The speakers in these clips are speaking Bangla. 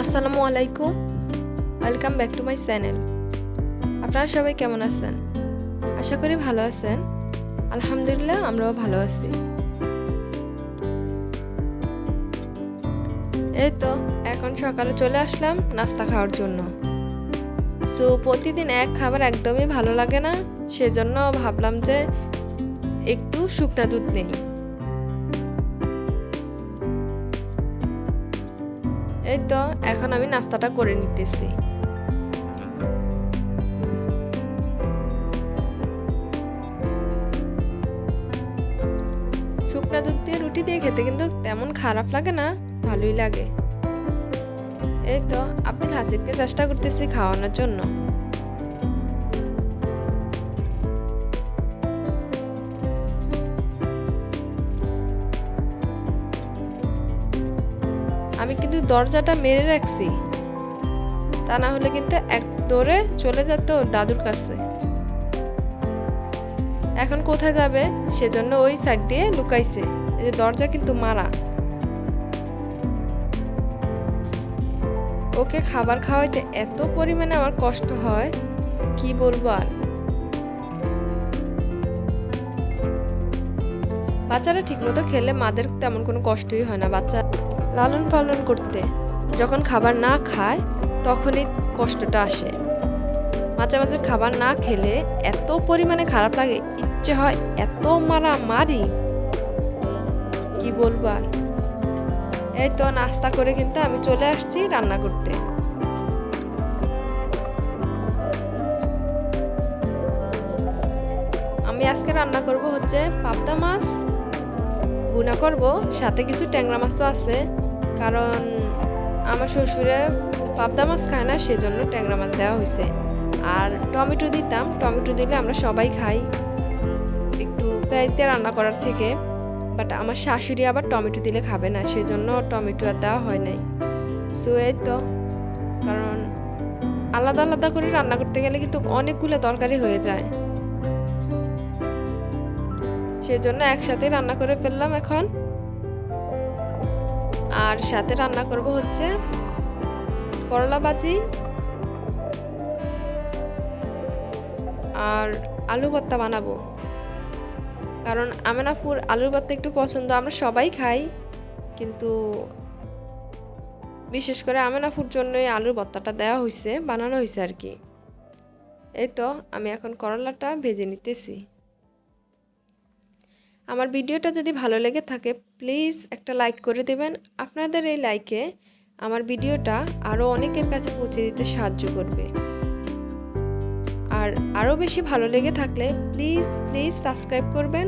আসসালামু আলাইকুম। Welcome back to my channel আপনারা সবাই কেমন আছেন? আশা করি ভালো আছেন। আলহামদুলিল্লাহ, আমরাও ভালো আছি। এই তো, এখন সকালে চলে আসলাম নাস্তা খাওয়ার জন্য। সো প্রতিদিন এক খাবার একদমই ভালো লাগে না, সেজন্য ভাবলাম যে একটু শুকনা দুধ নেই। এই তো, এখন আমি নাস্তাটা করে নিতেছি। শুকনা দুধ দিয়ে রুটি দিয়ে খেতে কিন্তু তেমন খারাপ লাগে না, ভালোই লাগে। এই তো, আপনি হাসিবকে চেষ্টা করতেছি খাওয়ানোর জন্য। দরজাটা মেরে রাখছি। তা না হলে কিন্তু এক দৌড়ে চলে যেত ওর দাদুর কাছে। এখন কোথায় যাবে? সেজন্য ওই সাইড দিয়ে লুকাইছে। এই যে দরজা কিন্তু মারা। ওকে খাবার খাওয়াইতে এত পরিমাণে আমার কষ্ট হয়, কি বলব আর? বাচ্চারা ঠিকমতো খেলে মাদের তেমন কোনো কষ্টই হয় না। বাচ্চা লালন পালন করতে। যখন খাবার না খায়, তখনই কষ্টটা আসে। মাঝে মাঝে খাবার না খেলে এত পরিমাণে খারাপ লাগে, ইচ্ছে হয় এত মারা মারি কি বলব আর? এই তো নাস্তা করে কিন্তু আমি চলে আসছি রান্না করতে। আমি আজকে রান্না করব হচ্ছে পাবদা মাছ বুনা করব, সাথে কিছু ট্যাংরা মাছও আছে। কারণ আমার শ্বশুরে পাবদা মাছ খায় না, সেজন্য ট্যাংরা মাছ দেওয়া হয়েছে আর টমেটো দিতাম, টমেটো দিলে আমরা সবাই খাই। একটু পেঁয়াজ দিয়ে রান্না করার থেকে। বাট আমার শাশুড়ি আবার টমেটো দিলে খাবে না, সেজন্য টমেটো আর দেওয়া হয় নাই। সো এই তো। কারণ আলাদা আলাদা করে রান্না করতে গেলে কিন্তু অনেকগুলো তরকারি হয়ে যায়। সেজন্য একসাথে রান্না করে ফেললাম এখন। আর সাথে রান্না করব হচ্ছে করলা ভাজি আর আলু ভর্তা বানাবো। কারণ আমেনাফুর আলুর ভর্তা একটু পছন্দ, আমরা সবাই খাই, কিন্তু বিশেষ করে আমেনাফুর জন্যই আলুর ভর্তাটা দেওয়া হয়েছে বানানো হয়েছে আর কি। এই তো, আমি এখন করলাটা ভেজে নিতেছি। আমার ভিডিওটা যদি ভালো লেগে থাকে প্লিজ একটা লাইক করে দেবেন। আপনাদের এই লাইকে আমার ভিডিওটা আরও অনেকের কাছে পৌঁছে দিতে সাহায্য করবে। আর আরও বেশি ভালো লেগে থাকলে প্লিজ প্লিজ সাবস্ক্রাইব করবেন।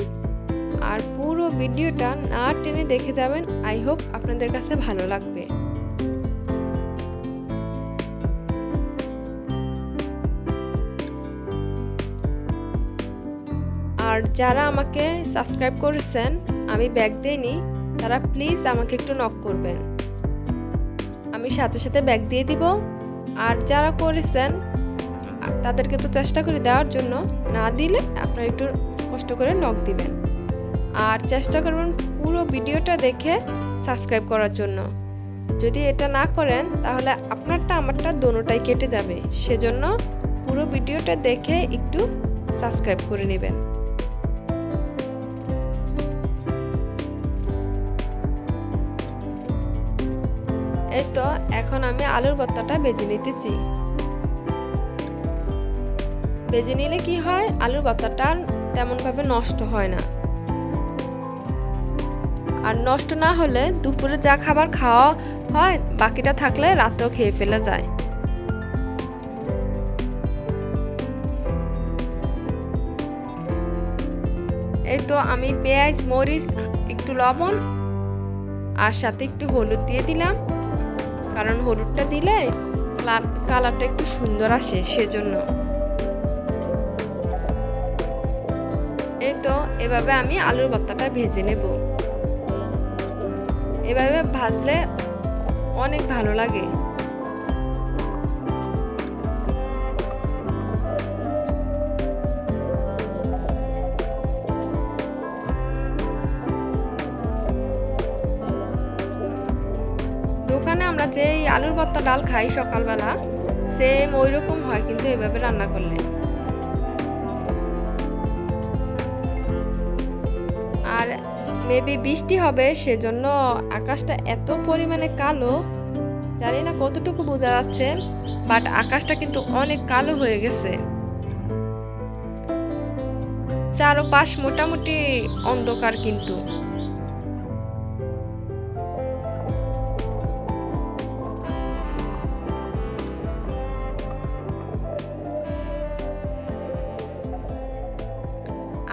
আর পুরো ভিডিওটা না টেনে দেখে যাবেন। আই হোপ আপনাদের কাছে ভালো লাগবে। আর যারা আমাকে সাবস্ক্রাইব করেছেন, আমি ব্যাগ দেইনি তারা প্লিজ আমাকে একটু নক করবেন। আমি সাথে সাথে ব্যাগ দিয়ে দিব। আর যারা করেছেন, তাদেরকে তো চেষ্টা করে দেওয়ার জন্য, না দিলে আপনারা একটু কষ্ট করে নক দিবেন। আর চেষ্টা করবেন পুরো ভিডিওটা দেখে সাবস্ক্রাইব করার জন্য। যদি এটা না করেন, তাহলে আপনারটা, আমারটা দোনোটাই কেটে যাবে। সেজন্য পুরো ভিডিওটা দেখে একটু সাবস্ক্রাইব করে নেবেন। এই তো এখন আমি আলুর ভর্তাটা বেজে নিতেছি। বেজে নিলে কি হয়? আলুর ভর্তাটা তেমনভাবে নষ্ট হয় না। আর নষ্ট না হলে দুপুরে যা খাবার খাওয়া হয়, বাকিটা থাকলে রাতেও খেয়ে ফেলা যায়। এই তো আমি পেঁয়াজ, মরিচ, একটু লবণ, আর সাথে একটু হলুদ দিয়ে দিলাম। কারণ হলুদটা দিলে কালারটা একটু সুন্দর আসে সেজন্য। এই তো, এভাবে আমি আলুর ভর্তাটা ভেজে নেব। এভাবে ভাজলে অনেক ভালো লাগে। আমরা যে আলুর ভর্তা ডাল খাই সকালবেলা সেম ওই রকম হয় কিন্তু এভাবে রান্না করলে। আর মেবি বৃষ্টি হবে, সেজন্য আকাশটা এত পরিমাণে কালো, জানি না কতটুকু বোঝা যাচ্ছে বাট আকাশটা কিন্তু অনেক কালো হয়ে গেছে। চারোপাশ মোটামুটি অন্ধকার কিন্তু।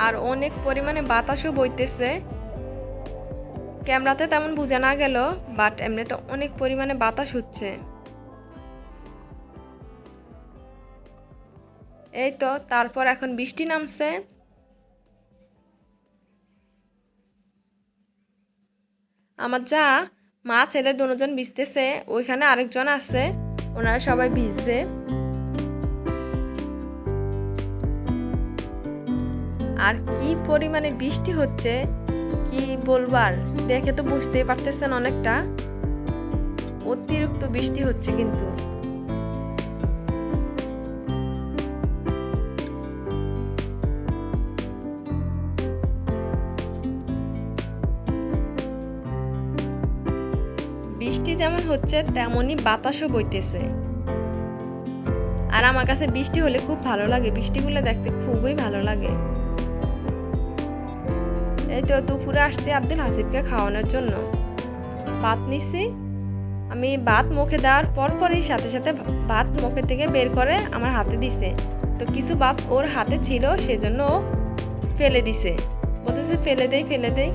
আর অনেক পরিমাণে বাতাসও বইতেছে। ক্যামেরাতে তেমন বোঝা না গেল বাট এমনিতে অনেক পরিমাণে বাতাস হচ্ছে। এই তো, তারপর এখন বৃষ্টি নামছে। আমার যা, মা, ছেলে দুজন ভিজতেছে, ওইখানে আরেকজন আছে, ওনারা সবাই ভিজবে। আর কি পরিমাণে বৃষ্টি হচ্ছে, কি বলবার দেখে তো বুঝতেই পারতেছেন অনেকটা। অতিরিক্ত বৃষ্টি হচ্ছে কিন্তু। বৃষ্টি যেমন হচ্ছে, তেমনই বাতাসও বইতেছে। আর আমার কাছে বৃষ্টি হলে খুব ভালো লাগে। বৃষ্টিগুলো দেখতে খুবই ভালো লাগে। এই তো দুপুরে আসছি আব্দুল হাসিবকে খাওয়ানোর জন্য। ভাত নিচ্ছি আমি ভাত মুখে দেওয়ার পর পরই সাথে সাথে ভাত মুখে থেকে বের করে আমার হাতে দিছে। তো কিছু ভাত ওর হাতে ছিল, সেজন্য ও ফেলে দিছে। বলতেছে, ফেলে দেই ফেলে দেই।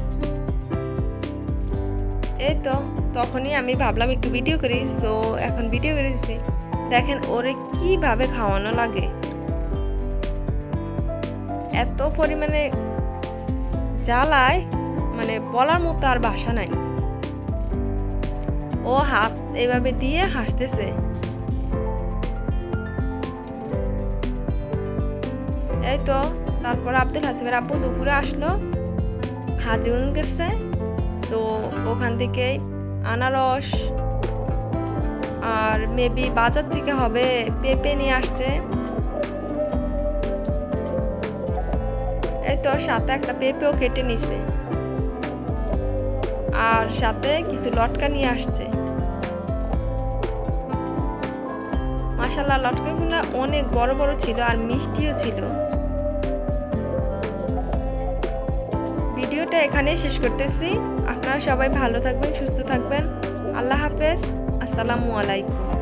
এই তো, তখনই আমি ভাবলাম একটু ভিডিও করি। সো এখন ভিডিও করে দিছি। দেখেন, ওরে কীভাবে খাওয়ানো লাগে। এত পরিমাণে জ্বালায় মানে বলার মতো আর বাসা নাই। ও হাত এভাবে দিয়ে হাসতেছে। এই তো, তারপর আব্দুল হাসিমের আব্বু দুপুরে আসলো। হাজিউন গেছে, সো ওখান থেকে আনারস আর মেবি বাজার থেকে হবে পেঁপে নিয়ে আসছে। তো সাথে একটা পেঁপেও কেটে নিছে। আর সাথে কিছু লটকা নিয়ে আসছে। মাসাল্লাহ লটকাগুলো অনেক বড় বড় ছিল আর মিষ্টিও ছিল। ভিডিওটা এখানে শেষ করতেছি। আপনারা সবাই ভালো থাকবেন, সুস্থ থাকবেন। আল্লাহ হাফেজ। আসসালামু আলাইকুম।